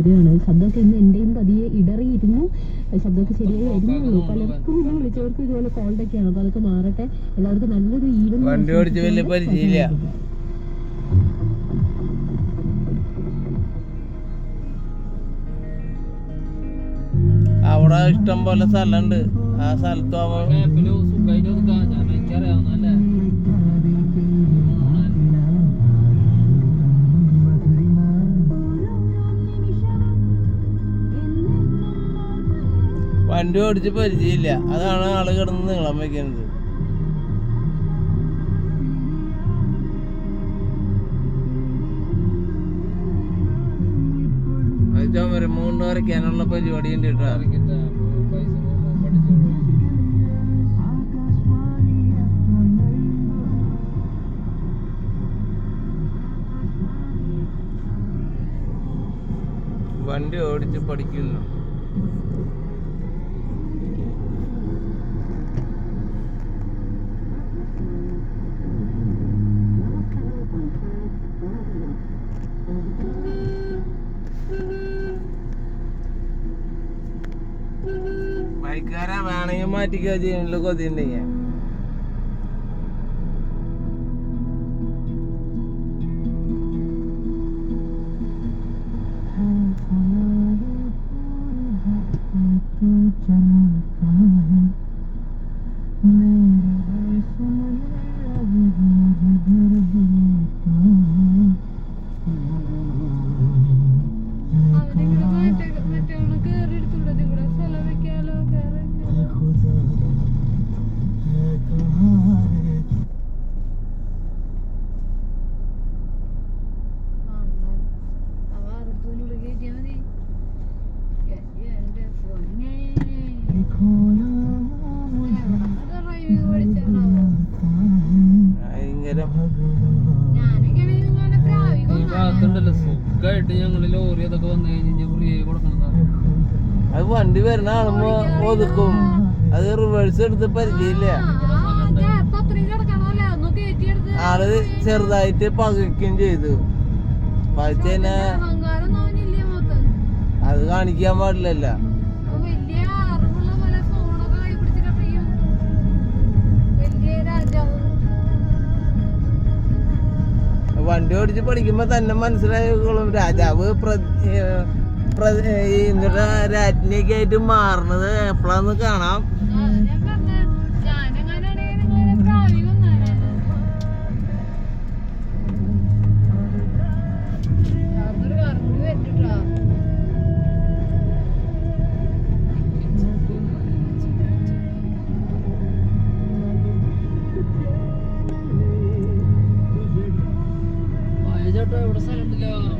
വരികയാണ് ശബ്ദമൊക്കെ ഇന്ന് എന്റെയും പതിയെ ഇടറിയിരുന്നു. ശബ്ദമൊക്കെ ശരിയായി വരുന്നുള്ളൂ പലർക്കും ഇന്ന് വിളിച്ചവർക്കും ഇതുപോലെ കോൾഡ് ഒക്കെയാണ് അപ്പൊ അതൊക്കെ മാറട്ടെ. എല്ലാവർക്കും നല്ലൊരു ഈവൻ വണ്ടി ഓടിച്ച് വലിയ പരിചയമില്ല. അവിടെ ഇഷ്ടം പോലെ സ്ഥലമുണ്ട്. ആ സ്ഥലത്ത് ആവുമ്പോ വണ്ടി ഓടിച്ച് പരിചയമില്ല. അതാണ് ആൾ കിടന്ന് നീളം വയ്ക്കുന്നത് മൂന്ന് വരയ്ക്കാനുള്ള പരിപാടി ഉണ്ട് വണ്ടി ഓടിച്ച് പഠിക്കുന്നു. ബൈക്കാരെ വേണമെങ്കിൽ മാറ്റിക്കോ ചെയ്യുന്നില്ല കൊതിയുണ്ടെങ്കിൽ ഭയങ്കര ഈ ഭാഗത്തുണ്ടല്ലോ സുഖമായിട്ട് ഞങ്ങൾ ലോറി അതൊക്കെ വന്നു കഴിഞ്ഞ് ഫ്രീ ആയി കൊടുക്കണതാണ് അത് വണ്ടി വരുന്ന ആളുമ്പോ ഒതുക്കും അത് റിവേഴ്സ് എടുത്ത് പരിചയമില്ല ആൾ ചെറുതായിട്ട് പകയ്ക്കും ചെയ്തു പകച്ച് കഴിഞ്ഞാ അത് കാണിക്കാൻ പാടില്ലല്ല വണ്ടി ഓടിച്ച് പഠിക്കുമ്പോ തന്നെ മനസ്സിലായിക്കോളും. രാജാവ് എന്നിട്ട് രാജ്ഞിയൊക്കെ ആയിട്ട് മാറണത് എപ്പോഴാന്ന് കാണാം. হলো